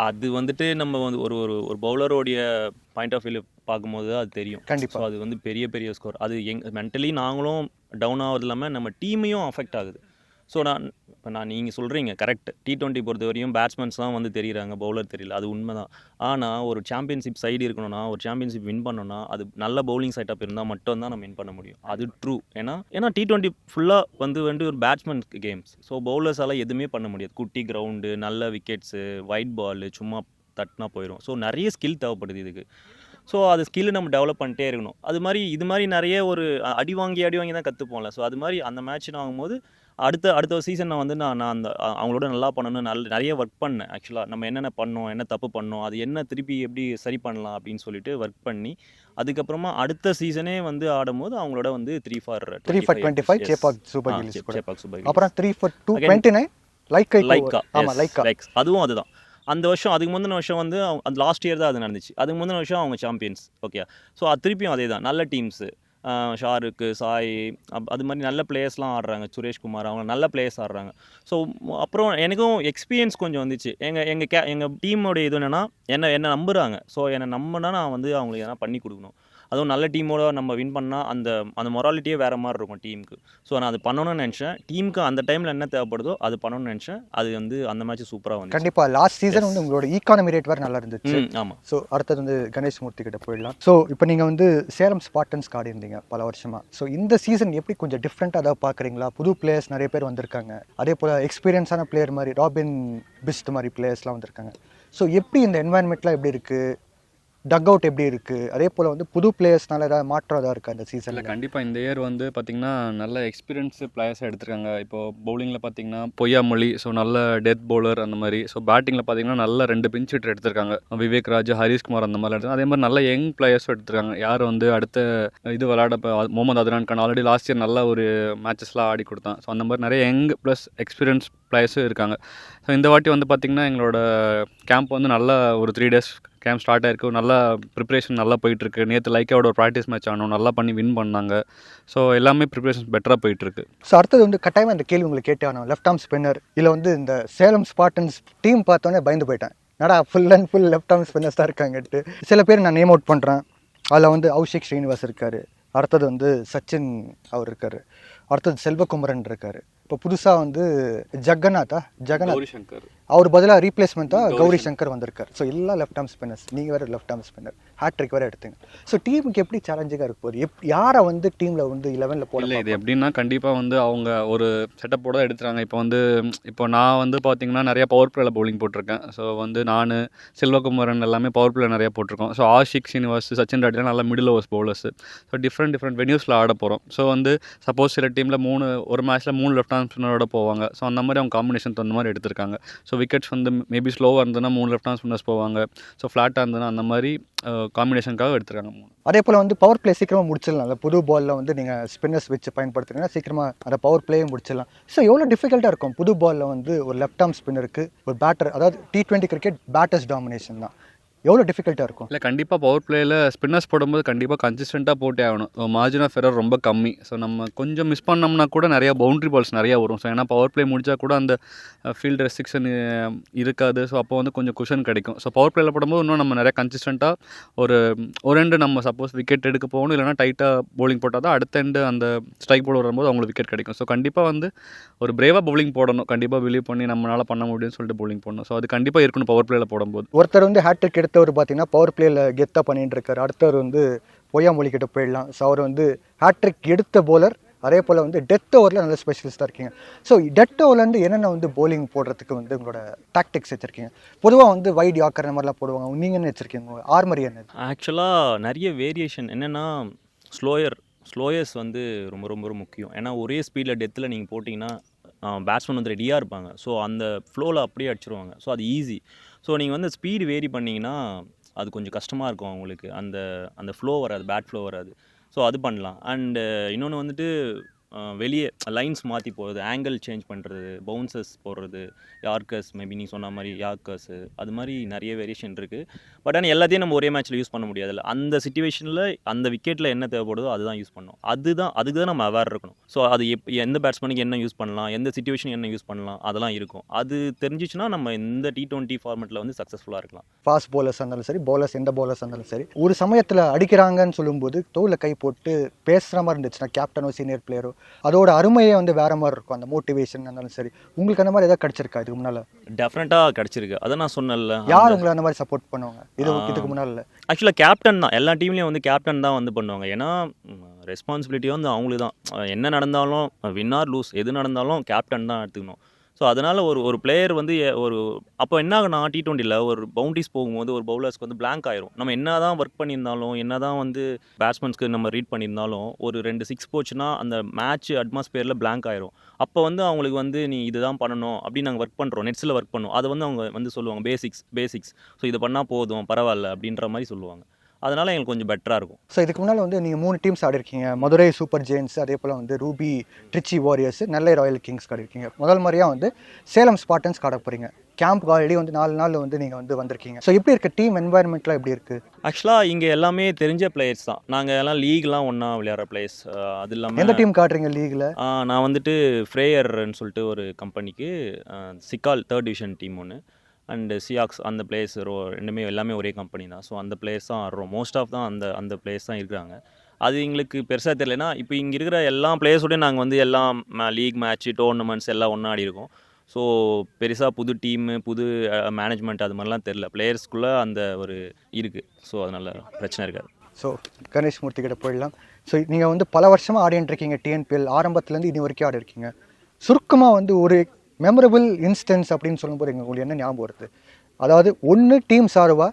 அது வந்துட்டு நம்ம வந்து ஒரு ஒரு ஒரு பவுலரோடைய பாயிண்ட் ஆஃப் வியூ பார்க்கும்போது அது தெரியும். கண்டிப்பா. ஸோ அது வந்து பெரிய பெரிய ஸ்கோர் அது எங் மென்டலி நாங்களும் டவுன் ஆகிறது இல்லாமல் நம்ம டீமையும் அஃபெக்ட் ஆகுது. ஸோ நான் இப்போ நான் நீங்கள் சொல்கிறீங்க கரெக்ட் டி டுவெண்ட்டி பொறுத்த வரையும் பேட்ஸ்மேன்ஸ் தான் வந்து தெரியுறாங்க பவுலர் தெரியல அது உண்மை தான் ஆனால் ஒரு சாம்பியன்ஷிப் சைடு இருக்கணும்னா ஒரு சாம்பியன்ஷிப் வின் பண்ணணும்னா அது நல்ல பவுலிங் செட்டப் இருந்தால் மட்டும் தான் நம்ம வின் பண்ண முடியும். அது ட்ரூ ஏன்னா ஏன்னா டி டுவெண்ட்டி ஃபுல்லாக வந்து வந்து ஒரு பேட்ஸ்மேன் கேம்ஸ் ஸோ பவுலர்ஸால் எதுவுமே பண்ண முடியாது. குட்டி கிரவுண்டு நல்ல விக்கெட்ஸு ஒயிட் பால் சும்மா தட்டினா போயிடும் ஸோ நிறைய ஸ்கில் தேவைப்படுது இதுக்கு. ஸோ அது ஸ்கில் நம்ம டெவலப் பண்ணிட்டே இருக்கணும். அது மாதிரி இது மாதிரி நிறைய ஒரு அடி வாங்கி அடி வாங்கி தான் கற்றுப்போம்ல ஸோ அது மாதிரி அந்த மேட்ச் ஆகும்போது அடுத்த அடுத்த சீசன் வந்து நான் நான் அந்த அவங்களோட நல்லா பண்ணணும் நல்ல நிறைய ஒர்க் பண்ணேன். ஆக்சுவலாக நம்ம என்னென்ன பண்ணோம் என்ன தப்பு பண்ணோம் அது என்ன திருப்பி எப்படி சரி பண்ணலாம் அப்படின்னு சொல்லிட்டு ஒர்க் பண்ணி அதுக்கப்புறமா அடுத்த சீசனே வந்து ஆடும்போது அவங்களோட வந்து three for three for twenty five Chepauk Super Chepauk Super அப்புறம் three for two twenty nine like Lyca ஆமாம் லைக்கா அதுவும் அதுதான். அந்த வருஷம் அதுக்கு முந்தின வருஷம் வந்து அந்த லாஸ்ட் இயர் தான் அது நடந்துச்சு. அதுக்கு முந்தின வருஷம் அவங்க சாம்பியன்ஸ் ஓகே ஸோ அது திருப்பியும் அதே தான் நல்ல டீம்ஸு ஷாருக்கு சாய் அப்- அது மாதிரி நல்ல பிளேயர்ஸ்லாம் ஆடுறாங்க. சுரேஷ்குமார் அவங்க நல்ல பிளேயர்ஸ் ஆடுறாங்க. ஸோ அப்புறம் எனக்கும் எக்ஸ்பீரியன்ஸ் கொஞ்சம் வந்துச்சு. எங்கள் எங்கள் கே எங்கள் டீமோடைய இது என்னென்னா என்ன என்னை நம்புகிறாங்க ஸோ என்னை நம்பினா நான் வந்து அவங்களுக்கு எதனா பண்ணி கொடுக்கணும். அதுவும் நல்ல டீமோட நம்ம வின் பண்ணால் அந்த அந்த மொராலிட்டியே வேறு மாதிரி இருக்கும் டீமுக்கு ஸோ நான் அது பண்ணணும்னு நினச்சேன். டீமுக்கு அந்த டைமில் என்ன தேவைப்படுதோ அது பண்ணணும்னு நினச்சேன். அது வந்து அந்த மேட்ச் சூப்பராக வந்து கண்டிப்பாக லாஸ்ட் சீசன் வந்து உங்களோட ஈக்கானமி ரேட் வேறு நல்லா இருந்துச்சு. ஆமாம் ஸோ அடுத்தது வந்து கணேஷ் மூர்த்தி கிட்ட போயிடலாம். ஸோ இப்போ நீங்கள் வந்து சேலம் ஸ்பாட்டன்ஸ்க்கு ஆடி இருந்தீங்க பல வருஷமா. ஸோ இந்த சீசன் எப்படி கொஞ்சம் டிஃப்ரெண்ட்டாக ஏதாவது பார்க்குறீங்களா புது பிளேயர்ஸ் நிறைய பேர் வந்திருக்காங்க. அதே போல் எக்ஸ்பீரியன்ஸான பிளேயர் மாதிரி ராபின் பிஸ்ட் மாதிரி பிளேயர்ஸ்லாம் வந்திருக்காங்க. ஸோ எப்படி இந்த என்வாயன்மெண்ட்லாம் எப்படி இருக்குது டக் அவுட் எப்படி இருக்குது அதே போல் வந்து புது பிளேயர்ஸ்னால ஏதாவது மாற்றம் ஏதாவது இருக்கா அந்த சீசனில் கண்டிப்பாக இந்த இயர் வந்து பார்த்திங்கன்னா நல்ல எக்ஸ்பீரியன்ஸ் பிளேயர்ஸாக எடுத்திருக்காங்க. இப்போ பவுலிங்கில் பார்த்தீங்கன்னா பொய்யாமொழி ஸோ நல்ல டெத் பவுலர் அந்த மாதிரி. ஸோ பேட்டிங்கில் பார்த்தீங்கன்னா நல்ல ரெண்டு பிஞ்ச் ஹிட்டர் எடுத்திருக்காங்க. விவேக் ராஜ் ஹரிஷ்குமார் அந்த மாதிரி எடுத்து அதே மாதிரி நல்ல யங் பிளேயர்ஸும் எடுத்திருக்காங்க. யார் வந்து அடுத்த இது விளையாட Mohammed Athran Khan already last year நல்ல ஒரு மேட்சஸ்லாம் ஆடி கொடுத்தான். ஸோ அந்த மாதிரி நிறைய யங் ப்ளஸ் எக்ஸ்பீரியன்ஸ் பிளேயர்ஸும் இருக்காங்க. ஸோ இந்த வாட்டி வந்து பார்த்திங்கன்னா எங்களோட கேம்ப் வந்து நல்ல ஒரு த்ரீ டேஸ் கேம்ப் ஸ்டார்ட் ஆயிருக்கு. நல்லா ப்ரிப்பரேஷன் நல்லா போயிட்டுருக்கு. நேற்று லைக்காவோட ஒரு ப்ராக்டிஸ் மேட்ச் ஆனோம். நல்லா பண்ணி வின் பண்ணாங்க. ஸோ எல்லாமே ப்ரிப்பரேஷன் பெட்டராக போயிட்டுருக்கு. ஸோ அடுத்தது வந்து கட்டாயமாக இந்த கேள்வி உங்களுக்கு கேட்டே ஆகணும் லெஃப்ட் ஆர்ம் ஸ்பின்னர் இல்லை வந்து இந்த சேலம் ஸ்பாட்டன்ஸ் டீம் பார்த்தோன்னே பயந்து போயிட்டேன். நடா full and full left arm spinners தான் இருக்காங்கட்டு சில பேர் நான் நேம் அவுட் பண்ணுறேன் அதில் வந்து அவுஷிக் ஸ்ரீனிவாஸ் இருக்காரு. அடுத்தது வந்து சச்சின் அவர் இருக்காரு. அடுத்தது செல்வகுமரன் இருக்காரு. இப்போ புதுசாக வந்து ஜெகநாதா. ஜெகநாத் அவர் பதிலாக ரீப்ளேஸ்மெண்ட்டாக கௌரி சங்கர். வந்திருக்காரு. ஸோ எல்லா லெஃப்ட் ஆர்ம் ஸ்பின்னர்ஸ் நீங்கள் வேறு லெஃப்ட் ஆர்ம் ஸ்பின்னர் ஹேட்ரிக் வேறு எடுத்துங்க. ஸோ டீமுக்கு எப்படி சேலஞ்சிங்காக இருக்க போகுது? எப் யாரை வந்து டீமில் வந்து லெவனில் போட இல்லை இது எப்படின்னா கண்டிப்பாக வந்து அவங்க ஒரு செட்டப்போட தான் எடுத்துறாங்க. இப்போ வந்து இப்போ நான் வந்து பார்த்தீங்கன்னா நிறைய பவர் பிளேல பவுலிங் போட்டிருக்கேன். ஸோ வந்து நான் செல்வகுமாரன் எல்லாமே பவர் பிளே நிறைய போட்டிருக்கோம். ஸோ ஆஷிக் சீனிவாஸ் சச்சின் ரெட்டிலாம் நல்லா middle overs bowlers so different different வென்யூஸில் ஆட போகிறோம் ஸோ வந்து சப்போஸ் சில டீமில் மூணு ஒரு மேட்ச்சில் மூணு லெஃப்ட் ஆர்ம் ஸ்பின்னரோட போவாங்க. ஸோ அந்த மாதிரி அவங்க காம்பினேஷன் தகுந்த மாதிரி எடுத்திருக்காங்க. ஸோ ஸோ விக்கெட்ஸ் வந்து மேபி ஸ்லோவாக இருந்ததுன்னா மூணு லெஃப்ட் ஆன் ஸ்பின்னர்ஸ் போவாங்க. ஸோ ஃப்ளாட்டாக இருந்ததுன்னா அந்த மாதிரி காம்பினேஷனுக்காக எடுத்துருக்காங்க மூணு. அதே போல் வந்து பவர் பிளே சீக்கிரமாக முடிச்சிடலாம். புது பாலில் வந்து நீங்கள் ஸ்பின்னர்ஸ் வச்சு பயன்படுத்துனீங்கன்னா சீக்கிரமாக அந்த பவர் பிளேயும் முடிச்சிடலாம். ஸோ எவ்வளோ டிஃபிகல்ட்டாக இருக்கும்? புது பாலில் வந்து ஒரு லெஃப்ட் ஆர்ம் ஸ்பின்னருக்கு ஒரு பேட்டர் அதாவது T twenty cricket batters domination தான். எவ்வளோ டிஃபிகல்ட்டாக இருக்கும்? இல்லை கண்டிப்பாக பவர் பிளேயில் ஸ்பின்னர்ஸ் போடும்போது கண்டிப்பாக கன்சிஸ்டண்ட்டாக போட்டே ஆகணும். மார்ஜின் ஆஃப் எரர் ரொம்ப கம்மி. ஸோ நம்ம கொஞ்சம் மிஸ் பண்ணோம்னா கூட நிறைய பவுண்டரி பால்ஸ் நிறைய வரும். ஸோ ஏன்னா பவர் பிளே முடிச்சா கூட அந்த ஃபீல்ட் ரெஸ்ட்ரிக்ஷன் இருக்காது. ஸோ அப்போ வந்து கொஞ்சம் குஷன் கிடைக்கும். ஸோ பவர் பிளேயில் போடும்போது இன்னும் நம்ம நிறைய கன்சிஸ்டண்ட்டாக ஒரு ஒரு ரெண்டு நம்ம சப்போஸ் விக்கெட் எடுக்க போகணும். இல்லைனா டைட்டாக bowling போட்டால் தான் அடுத்த எண்டு அந்த ஸ்ட்ரைக் போல் வரும்போது அவங்களுக்கு விக்கெட் கிடைக்கும். ஸோ கண்டிப்பாக வந்து ஒரு பிரேவாக bowling போடணும். கண்டிப்பாக பிலீவ் பண்ணி நம்மளால் பண்ண முடியும்னு சொல்லிட்டு bowling போடணும். ஸோ அது கண்டிப்பாக இருக்கணும் பவர் பிளேயில் போடும்போது. ஒருத்தர் வந்து ஹேட்ரிக் அடுத்தவர் பார்த்தீங்கன்னா பவர் பிளேயில் கெத்தாக பண்ணிட்டு இருக்காரு அடுத்தவர் வந்து பொய்யாமொழி கிட்ட போயிடலாம். ஸோ அவர் வந்து ஹேட்ரிக் எடுத்த போலர் அதே போல் வந்து டெத் ஓவரில் நல்ல ஸ்பெஷலிஸ்ட்டாக இருக்கீங்க. ஸோ டெத் ஓவர்லேருந்து என்னென்ன வந்து போலிங் போடுறதுக்கு வந்து உங்களோட டாக்டிக்ஸ் வச்சுருக்கீங்க? பொதுவாக வந்து வைட் யாக்கர் அந்த மாதிரிலாம் போடுவாங்க. நீங்கள் என்ன வச்சுருக்கீங்க? ஆர்மரி என்ன? ஆக்சுவலாக நிறைய வேரியேஷன் என்னென்னா ஸ்லோயர் ஸ்லோயர்ஸ் வந்து ரொம்ப ரொம்ப முக்கியம். ஏன்னா ஒரே ஸ்பீடில் டெத்தில் நீங்கள் போட்டிங்கன்னா பேட்ஸ்மேன் வந்து ரெடியாக இருப்பாங்க. ஸோ அந்த ஃப்ளோவில் அப்படியே அடிச்சிருவாங்க. ஸோ அது ஈஸி ஸோ நீங்கள் வந்து ஸ்பீடு வேரி பண்ணிங்கன்னா அது கொஞ்சம் கஷ்டமாக இருக்கும் அவங்களுக்கு. அந்த அந்த ஃப்ளோ வராது பேட் ஃப்ளோ வராது. ஸோ அது பண்ணலாம். அண்டு இன்னொன்று வந்துட்டு வெளியே லைன்ஸ் மாற்றி போகிறது ஆங்கிள் சேஞ்ச் பண்ணுறது பவுன்சஸ் போடுறது யார்க்கர்ஸ் மேபி நீ சொன்ன மாதிரி யார்க்கர்ஸு அது மாதிரி நிறைய வேரியேஷன் இருக்குது பட் ஆனால் எல்லாத்தையும் நம்ம ஒரே மேட்ச்சில் யூஸ் பண்ண முடியாதுல்ல. அந்த சுச்சுவேஷனில் அந்த விக்கெட்டில் என்ன தேவைப்படுதோ அதுதான் யூஸ் பண்ணணும். அதுதான் அதுக்கு தான் நம்ம அவேர் இருக்கணும். ஸோ அது எப் எந்த பேட்ஸ்மேனுக்கு என்ன யூஸ் பண்ணலாம் எந்த சுச்சுவேஷன் என்ன யூஸ் பண்ணலாம் அதெல்லாம் இருக்கும். அது தெரிஞ்சிச்சுன்னா நம்ம இந்த டி டுவெண்ட்டி ஃபார்மெட்டில் வந்து சக்ஸஸ்ஃபுல்லாக இருக்கலாம். ஃபாஸ்ட் bowlers இருந்தாலும் சரி bowlers எந்த bowlers இருந்தாலும் சரி ஒரு சமயத்தில் அடிக்கிறாங்கன்னு சொல்லும்போது தோளில் கை போட்டு பேசுகிற மாதிரி இருந்துச்சுன்னா கேப்டனோ சீனியர் பிளேயரோ அதோட அருமையே வந்து வேற மாதிரி இருக்கும் அந்த மோட்டிவேஷன் இருந்தாலும் சரி. உங்களுக்கு அந்த மாதிரி ஏதாவது கிடைச்சிருக்கா இதுக்கு முன்னால்? டெஃபினட்டாக கிடச்சிருக்கு. அதை நான் சொன்னேன்ல யார் உங்களை அந்த மாதிரி சப்போர்ட் பண்ணுவாங்க? இது இதுக்கு முன்னால்? ஆக்சுவலாக கேப்டன் தான். எல்லா டீம்லேயும் வந்து கேப்டன் தான் வந்து பண்ணுவாங்க. ஏன்னா ரெஸ்பான்சிபிலிட்டி வந்து அவங்களுக்கு தான். என்ன நடந்தாலும் வின் ஆர் லூஸ் எது நடந்தாலும் கேப்டன் தான் எடுத்துக்கணும். ஸோ அதனால் ஒரு ஒரு பிளேயர் வந்து ஒரு அப்போ என்ன ஆகுனா டி டுவெண்ட்டியில் ஒரு பவுண்டரிஸ் போகும்போது ஒரு பவுலர்ஸ்க்கு வந்து பிளாங்க் ஆயிரும். நம்ம என்ன தான் ஒர்க் பண்ணியிருந்தாலும் என்ன தான் வந்து பேட்ஸ்மேன்ஸ்க்கு நம்ம ரீட் பண்ணியிருந்தாலும் ஒரு ரெண்டு சிக்ஸ் போச்சுன்னா அந்த மேட்ச் அட்மாஸ்பியரில் பிளாங்க் ஆயிரும். அப்போ வந்து அவங்களுக்கு வந்து நீ இதுதான் பண்ணணும் அப்படின்னு நாங்கள் ஒர்க் பண்ணுறோம் நெட்ஸில் ஒர்க் பண்ணோம் அதை வந்து அவங்க வந்து சொல்லுவாங்க பேசிக்ஸ் பேசிக்ஸ் ஸோ இதை பண்ணால் போதும் பரவாயில்ல அப்படின்ற மாதிரி சொல்லுவாங்க. அதனால் எங்களுக்கு கொஞ்சம் பெட்டராக இருக்கும். ஸோ இதுக்கு முன்னால் வந்து நீங்கள் மூணு டீம்ஸ் ஆடிருக்கீங்க. மதுரை சூப்பர் ஜெயின்ஸ் அதே போல் வந்து Ruby Trichy warriors Nellai royal kings ஆடிருக்கீங்க முதல் முறையாக வந்து சேலம் ஸ்பாட்டன்ஸ் ஆட போகிறீங்க கேம்ப் ஆல்ரெடி வந்து நாலு நாள் வந்து நீங்கள் வந்து வந்திருக்கீங்க. ஸோ எப்படி இருக்கு? டீம் என்வாயன்மெண்ட்லாம் எப்படி இருக்குது ஆக்சுவலாக இங்கே எல்லாமே தெரிஞ்ச பிளேயர்ஸ் தான். நாங்கள் எல்லாம் லீக்லாம் ஒன்றா விளையாடுற பிளேயர்ஸ் அது எந்த இல்லாமல் டீம் காட்டுறீங்க லீகில் நான் வந்துட்டு ஃப்ரேயர்னு சொல்லிட்டு ஒரு கம்பெனிக்கு சிக்கால் தேர்ட் டிவிஷன் டீம் ஒன்று அண்டு சியாக்ஸ் அந்த பிளேயர்ஸ் ரெண்டுமே எல்லாமே ஒரே கம்பெனி தான். ஸோ அந்த பிளேயர்ஸ் தான் ஆடுறோம். மோஸ்ட் ஆஃப் தான் அந்த அந்த பிளேயர்ஸ் தான் இருக்கிறாங்க. அது எங்களுக்கு பெருசாக தெரியலனா இப்போ இங்கே இருக்கிற எல்லா பிளேயர்ஸோடய நாங்கள் வந்து எல்லாம் லீக் மேட்ச்சு டோர்னமெண்ட்ஸ் எல்லாம் ஒன்றா ஆடிருக்கோம் ஸோ பெருசாக புது டீமு புது மேனேஜ்மெண்ட் அது மாதிரிலாம் தெரில பிளேயர்ஸ்குள்ளே அந்த ஒரு இருக்குது ஸோ அதனால் பிரச்சனை இருக்காது. ஸோ கணேஷ் மூர்த்தி கிட்ட போயிடலாம். ஸோ நீங்கள் வந்து பல வருஷமாக ஆடிட்டு இருக்கீங்க டிஎன்பிஎல் ஆரம்பத்துலேருந்து இது வரைக்கும் ஆடி இருக்கீங்க சுருக்கமாக வந்து ஒரு மெமரபிள் இன்ஸ்டன்ஸ் அப்படின்னு சொல்லும்போது எங்களுக்கு என்ன ஞாபகம் வருது? அதாவது ஒன்று டீம் சார்பாக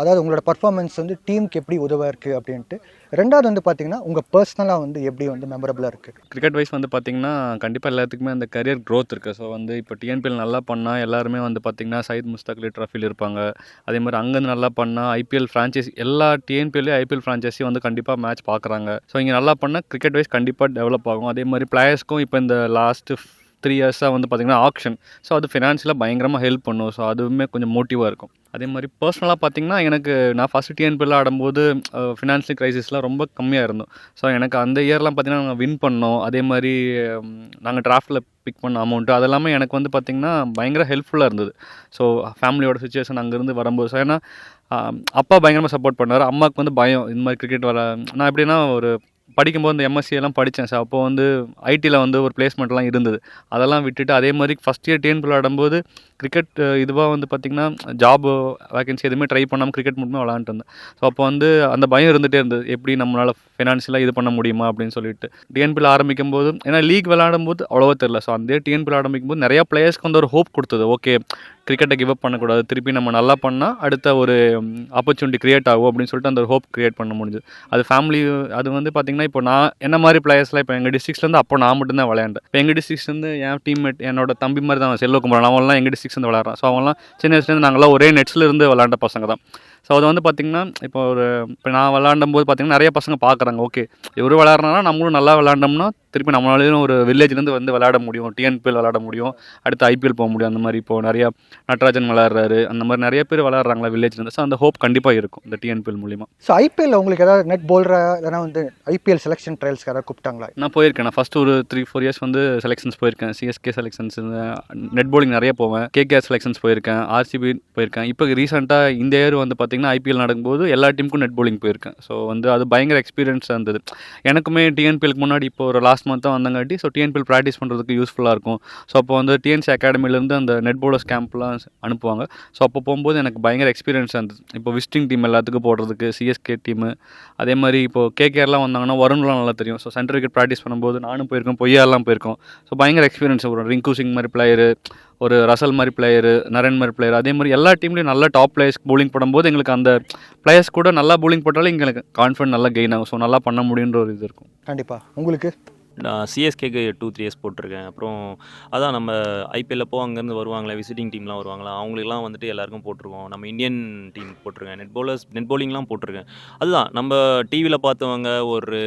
அதாவது உங்களோட பர்ஃபார்மன்ஸ் வந்து டீமுக்கு எப்படி உதவாக இருக்குது அப்படின்ட்டு. ரெண்டாவது வந்து பார்த்தீங்கன்னா உங்கள் பர்சனலாக வந்து எப்படி வந்து மெமரபிளாக இருக்குது கிரிக்கெட் வைஸ் வந்து பார்த்தீங்கன்னா கண்டிப்பாக எல்லாத்துக்குமே அந்த கரியர் க்ரோத் இருக்குது ஸோ வந்து இப்போ டிஎன்பிஎல் நல்லா பண்ணால் எல்லாருமே வந்து பார்த்தீங்கன்னா சயித் முஸ்தாக் அலி ட்ராஃபியில் இருப்பாங்க. அதே மாதிரி அங்கேருந்து நல்லா பண்ணால் ஐபிஎல் ஃப்ரான்ச்சைஸ் எல்லா டிஎன்பிஎல்லையும் ஐபிஎல் ஃப்ரான்ச்சைஸி வந்து கண்டிப்பாக மேட்ச் பார்க்குறாங்க ஸோ இங்கே நல்லா பண்ணால் கிரிக்கெட் வைஸ் கண்டிப்பாக டெவலப் ஆகும். அதே மாதிரி பிளேயர்ஸ்க்கும் இப்போ இந்த லாஸ்ட்டு த்ரீ இயர்ஸாக வந்து பார்த்திங்கன்னா ஆக்ஷன் ஸோ அது ஃபினான்ஷியலாக பயங்கரமாக ஹெல்ப் பண்ணும். ஸோ அதுவுமே கொஞ்சம் மோட்டிவாக இருக்கும். அதே மாதிரி பர்சனலாக பார்த்தீங்கன்னா எனக்கு நான் ஃபஸ்ட்டு டிஎன்பியில் ஆடும்போது ஃபினான்ஷியல் க்ரைசிஸ்லாம் ரொம்ப கம்மியாக இருந்தோம். ஸோ எனக்கு அந்த இயர்லாம் பார்த்திங்கன்னா நாங்கள் வின் பண்ணோம். அதே மாதிரி நாங்கள் டிராஃப்டில் பிக் பண்ண அமௌண்ட்டு அதெல்லாமே எனக்கு வந்து பார்த்திங்கன்னா பயங்கர ஹெல்ப்ஃபுல்லாக இருந்தது. ஸோ ஃபேமிலியோட சுச்சுவேஷன் அங்கேருந்து வரும்போது. ஸோ ஏன்னா அப்பா பயங்கரமாக சப்போர்ட் பண்ணார். அம்மாவுக்கு வந்து பயம். இந்த மாதிரி கிரிக்கெட் வர நான் எப்படின்னா ஒரு படிக்கும்போது இந்த எம்எஸ்சி எல்லாம் படித்தேன் சார். அப்போ வந்து ஐடியில் வந்து ஒரு பிளேஸ்மெண்ட்லாம் இருந்தது. அதெல்லாம் விட்டுட்டு அதே மாதிரி ஃபஸ்ட் இயர் டிஎன் விளையாடும்போது கிரிக்கெட் இதுவாக வந்து பார்த்திங்கன்னா ஜாப் வேகன்சி எதுவுமே ட்ரை பண்ணாமல் கிரிக்கெட் மட்டுமே விளாண்டுட்டு இருந்தேன். ஸோ அப்போ வந்து அந்த பயம் இருந்துகிட்டே இருந்தது. எப்படி நம்மளால் ஃபினான்ஷியலாக இது பண்ண முடியுமா அப்படின்னு சொல்லிட்டு. டிஎன்பியில் ஆரம்பிக்கும் போது ஏன்னா லீக் விளையாடும் போது அவ்வளோவா தெரில ஸோ அந்த டிஎன்பியில் ஆரம்பிக்கும் போது நிறையா பிளேயர்ஸ்க்கு வந்து ஒரு ஹோப் கொடுத்தது. ஓகே கிரிக்கெட்டை கிவ் அப் பண்ணக்கூடாது. திருப்பி நம்ம நல்லா பண்ணால் அடுத்த ஒரு ஆப்பர்ச்சுனிட்டி கிரியேட் ஆகும் அப்படின்னு சொல்லிட்டு அந்த ஒரு ஹோப் கிரியேட் பண்ண முடிஞ்சது. அது ஃபேமிலி அது வந்து பார்த்திங்கன்னா இப்போ நான் என்ன மாதிரி பிளேயர்ஸ்லாம் இப்போ எங்கள் டிஸ்ட்ரிக்ஸ்லேருந்து அப்போ நான் மட்டும்தான் விளையாண்டேன். இப்போ எங்கள் டிஸ்ட்ரிக்ஸ்லேருந்து என் டீம்மேட் என்னோட தம்பி மாதிரி தான் செல்வகுமார் அவங்களாம் எங்கள் டிஸ்ட்ரிக்ஸ்லேருந்து விளையாடுறான். ஸோ அவங்களாம் சின்ன வயசுலேருந்து நாங்களாம் ஒரே நெட்ஸ்லேருந்து விளாண்ட விளையாண்ட பசங்க தான். ஸோ அது வந்து பார்த்திங்கன்னா இப்போ ஒரு இப்போ நான் விளாண்டும் போது பார்த்திங்கன்னா நிறைய பசங்க பார்க்குறாங்க ஓகே இவரு விளாட்றனால நம்மளும் நல்லா விளாண்டோம்னா திருப்பி நம்மளாலையும் ஒரு வில்லேஜ்லேருந்து வந்து விளையாட முடியும். டிஎன்பிஎல் விளையாட முடியும். அடுத்து ஐபிஎல் போக முடியும். அந்த மாதிரி இப்போ நிறையா நட்ராஜன் விளையாடுறாரு அந்த மாதிரி நிறைய பேர் விளையாடுறாங்களா வில்லேஜ்லேருந்து ஸோ அந்த ஹோப் கண்டிப்பாக இருக்கும் இந்த டிஎன்பிஎல் மூலிமா ஸோ ஐபிஎல் உங்களுக்கு ஏதாவது நெட் போல்ரா இல்லைனா வந்து ஐபிஎல் செலெக்ஷன் ட்ரையல்ஸ்க்கு ஏதாவது கூப்பிட்டாங்களா? நான் போயிருக்கேன். நான் ஃபஸ்ட்டு ஒரு த்ரீ ஃபோர் இயர்ஸ் வந்து செலெக்ஷன்ஸ் போயிருக்கேன். சிஎஸ்கே செலெக்ஷன்ஸ் நெட் bowling நிறைய போவேன். கேகேஆர் செலெக்ஷன்ஸ் போயிருக்கேன். ஆர்சிபி போயிருக்கேன். இப்போ ரீசெண்டாக இந்த இயர் வந்து பார்த்திங்கன்னா ஐபிஎல் நடக்கும்போது எல்லா டீமுக்கும் நெட் போலிங் போயிருக்கேன். ஸோ வந்து அது பயங்கர எக்ஸ்பீரியன்ஸாக இருந்தது. எனக்குமே டிஎன்பிஎலுக்கு முன்னாடி இப்போ ஒரு லாஸ்ட் மந்த் தான் வந்தங்காட்டி ஸோ டிஎன்பிஎல் ப்ராக்டிஸ் பண்ணுறதுக்கு யூஸ்ஃபுல்லாக இருக்கும். ஸோ அப்போ வந்து டிஎன்சி அகாடமிலேருந்து அந்த நெட் போலர்ஸ் கேம்ப்லாம் அனுப்புவாங்க. ஸோ அப்போ போகும்போது எனக்கு பயங்கர எக்ஸ்பீரியன்ஸாக இருந்தது. இப்போ விசிட்டிங் டீம் எல்லாத்துக்கும் போடுறதுக்கு சிஎஸ்கே டீமு அதே மாதிரி இப்போ கேகேஆர்லாம் வந்தாங்கன்னா வருண்லாம் நல்லா தெரியும். ஸோ சென்டர் விக்கெட் ப்ராக்டிஸ் பண்ணும்போது நானும் போயிருக்கேன் பொய்யாலாம் போயிருக்கோம். ஸோ பயங்கர எக்ஸ்பீரியன்ஸ் வரும். ரிங்கு சிங் மாதிரி பிளேயரு ஒரு ரசல் மாதிரி பிளேயரு நரன் மாதிரி பிளேயர் அதே மாதிரி எல்லா டீம்லேயும் நல்ல டாப் பிளேயர்ஸ் பவுலிங் போடும்போது எங்களுக்கு அந்த பிளேயர்ஸ் கூட நல்லா பவுலிங் போட்டாலும் எங்களுக்கு கான்ஃபிடன்ட் நல்லா கெயின் ஆகும். ஸோ நல்லா பண்ண முடியுன்ற ஒரு இது இருக்கும். கண்டிப்பாக உங்களுக்கு? நான் சிஎஸ்கேக்கு டூ த்ரீ இயர்ஸ் போட்டிருக்கேன். அப்புறம் அதான் நம்ம ஐபிஎல்ல போ அங்கேருந்து வருவாங்களே விசிட்டிங் டீம்லாம் வருவாங்களா அவங்களுக்குலாம் வந்துட்டு எல்லாருக்கும் போட்டிருக்கோம். நம்ம இந்தியன் டீம் போட்டிருக்கேன். நெட் bowlers நெட் bowlingலாம் போட்டிருக்கேன். அதுதான் நம்ம டிவியில் பார்த்தவங்க ஒரு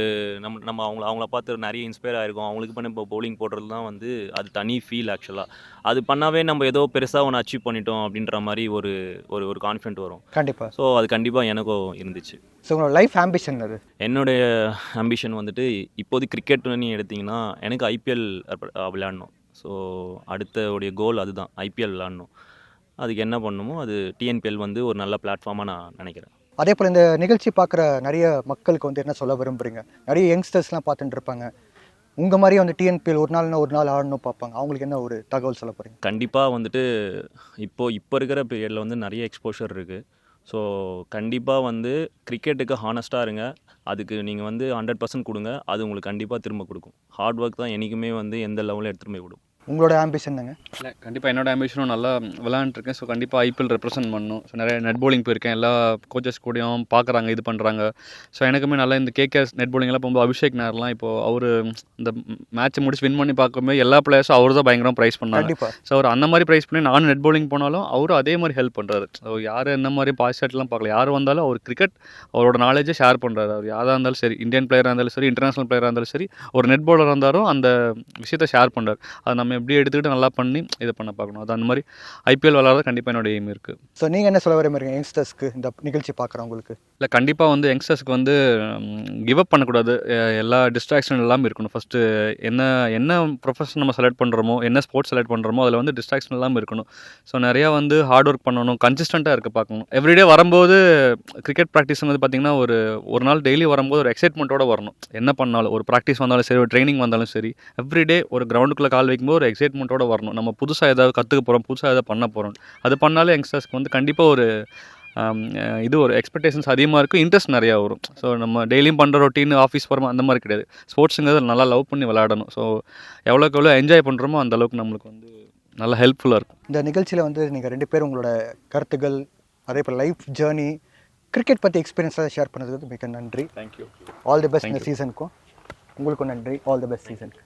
நம்ம நம்ம அவங்கள அவங்கள பார்த்து நிறைய இன்ஸ்பயர் ஆயிருக்கும். அவங்களுக்கு பண்ண இப்போ bowling போடுறது தான் வந்து அது தனி ஃபீல் ஆக்சுவலாக அது பண்ணாவே நம்ம ஏதோ பெருசாக ஒன்று அச்சீவ் பண்ணிட்டோம் அப்படின்ற மாதிரி ஒரு ஒரு ஒரு கான்ஃபிடென்ட் வரும். கண்டிப்பாக ஸோ அது கண்டிப்பாக எனக்கும் இருந்துச்சு. ஸோ உங்களோட லைஃப் ஆம்பிஷன் அது என்னுடைய அம்பிஷன் வந்துட்டு இப்போது கிரிக்கெட்னு நீ எடுத்தீங்கன்னா எனக்கு ஐபிஎல் விளையாடணும். ஸோ அடுத்த உடைய கோல் அதுதான் ஐபிஎல் விளையாடணும். அதுக்கு என்ன பண்ணணுமோ அது டிஎன்பிஎல் வந்து ஒரு நல்ல பிளாட்ஃபார்மாக நான் நினைக்கிறேன். அதே போல் இந்த நிகழ்ச்சி பார்க்குற நிறைய மக்களுக்கு வந்து என்ன சொல்ல விரும்புறீங்க? நிறைய யங்ஸ்டர்ஸ்லாம் பார்த்துட்டு இருப்பாங்க. உங்கள் மாதிரி வந்து டிஎன்பிஎல் ஒரு நாள்னா ஒரு நாள் ஆடணும் பார்ப்பாங்க. அவங்களுக்கு என்ன ஒரு தகவல் சொல்ல போகிறீங்க கண்டிப்பாக வந்துட்டு இப்போது இப்போ இருக்கிற பீரியடில் வந்து நிறைய எக்ஸ்போஷர் இருக்குது ஸோ கண்டிப்பாக வந்து கிரிக்கெட்டுக்கு ஹானஸ்ட்டாக இருங்க. அதுக்கு நீங்கள் வந்து ஹண்ட்ரட் பர்சன்ட் கொடுங்க. அது உங்களுக்கு கண்டிப்பாக திரும்ப கொடுக்கும். ஹார்ட் ஒர்க் தான் என்றைக்குமே வந்து எந்த லெவலில் எடுத்துகிட்டு போய் விடும் உங்களோட ஆம்பிஷன் தாங்க இல்லை கண்டிப்பாக என்னோட ஆம்பிஷனும் நல்லா விளாண்டுருக்கேன் ஸோ கண்டிப்பாக ஐபிஎல் ரெப்ரசென்ட் பண்ணணும் ஸோ நிறைய நெட் bowling போயிருக்கேன். எல்லா கோச்சஸ் கூடயும் பார்க்குறாங்க இது பண்ணுறாங்க ஸோ எனக்குமே நல்லா இந்த கேகேஎஸ் நெட் எல்லாம் போகும்போது அபிஷேக் நார்லாம் இப்போ அவர் இந்த மேட்ச்சை முடிச்சு வின் பண்ணி பார்க்கும்போது எல்லா பிளேயர்ஸும் அவர் தான் பயங்கரமாக ப்ரைஸ் பண்ணாங்க கண்டிப்பாக ஸோ அவர் அந்த மாதிரி ப்ரைஸ் பண்ணி நானும் நெட் bowling போனாலும் அவரும் அதே மாதிரி ஹெல்ப் பண்ணுறாரு ஸோ யார் என்ன மாதிரி பாசிட்டிவ்லாம் பார்க்கல. யார் வந்தாலும் அவர் கிரிக்கெட் அவரோட நாலேஜை ஷேர் பண்ணுறாரு அவர் யாராக இருந்தாலும் சரி இந்தியன் பிளேயராக இருந்தாலும் சரி இன்டர்நேஷனல் பிளேயராக இருந்தாலும் சரி ஒரு நெட் bowler இருந்தாலும் அந்த விஷயத்தை ஷேர் பண்ணுறாரு அதை நம்ம எப்படி எடுத்துக்கிட்டு நல்லா பண்ணி இது பண்ண பார்க்கணும். அது அந்த மாதிரி ஐபிஎல் விளாட்றது கண்டிப்பாக என்னோட எய்ம் இருக்குது ஸோ நீங்கள் என்ன சொல்ல விரும்புறீங்க? யங்ஸ்டர்ஸ்க்கு இந்த நிகழ்ச்சி பார்க்குறவங்களுக்கு? இல்லை கண்டிப்பாக வந்து யங்ஸ்டர்ஸ்க்கு வந்து கிவ் அப் பண்ணக்கூடாது. எல்லா டிஸ்ட்ராக்ஷன் இல்லாமல் இருக்கணும். ஃபஸ்ட்டு என்ன என்ன ப்ரொஃபஷன் நம்ம செலக்ட் பண்ணுறோமோ என்ன ஸ்போர்ட்ஸ் செலக்ட் பண்ணுறோமோ அதில் வந்து டிஸ்ட்ராக்ஷன் இல்லாமல் இருக்கணும். ஸோ நிறையா வந்து ஹார்ட் ஒர்க் பண்ணணும் கன்சிஸ்டண்ட்டாக இருக்க பார்க்கணும். எவ்ரிடே வரும்போது கிரிக்கெட் ப்ராக்டிஸ்ங்கிறது பார்த்திங்கன்னா ஒரு ஒரு நாள் டெய்லி வரும்போது ஒரு எக்ஸைட்மெண்ட்டோட வரணும். என்ன பண்ணாலும் ஒரு ப்ராக்டிஸ் வந்தாலும் சரி ஒரு ட்ரைனிங் வந்தாலும் சரி எவ்ரிடே ஒரு கிரவுண்டுக்குள்ளே கால் வைக்கும்போது ஒரு எக்ஸைட்மெண்ட்டோட வரணும். நம்ம புதுசாக ஏதாவது கற்றுக்க போகிறோம் புதுசாக ஏதாவது பண்ண போகிறோம் அது பண்ணாலே யங்ஸ்டர்ஸ்க்கு வந்து கண்டிப்பாக ஒரு இது ஒரு எக்ஸ்பெக்டேஷன்ஸ் அதிகமாக இருக்கும். இன்ட்ரெஸ்ட் நிறையா வரும். ஸோ நம்ம டெய்லியும் பண்ணுற ரொட்டீன் ஆஃபீஸ் போகிறோம் அந்த மாதிரி கிடையாது. ஸ்போர்ட்ஸுங்கிறது நல்லா லவ் பண்ணி விளையாடணும். ஸோ எவ்வளோக்கு எவ்வளோ என்ஜாய் பண்ணுறோமோ அந்த அளவுக்கு நம்மளுக்கு வந்து நல்லா ஹெல்ப்ஃபுல்லாக இருக்கும். இந்த நிகழ்ச்சியில் வந்து நீங்கள் ரெண்டு பேரும் உங்களோட கருத்துக்கள் அதே போல் லைஃப் ஜேர்னி கிரிக்கெட் பற்றி எக்ஸ்பீரியன்ஸாக ஷேர் பண்ணதுக்கு மிக நன்றி. தேங்க்யூ ஆல் தி பெஸ்ட் இந்த சீசனுக்கும் உங்களுக்கும் நன்றி. ஆல் தி பெஸ்ட் சீசனுக்கு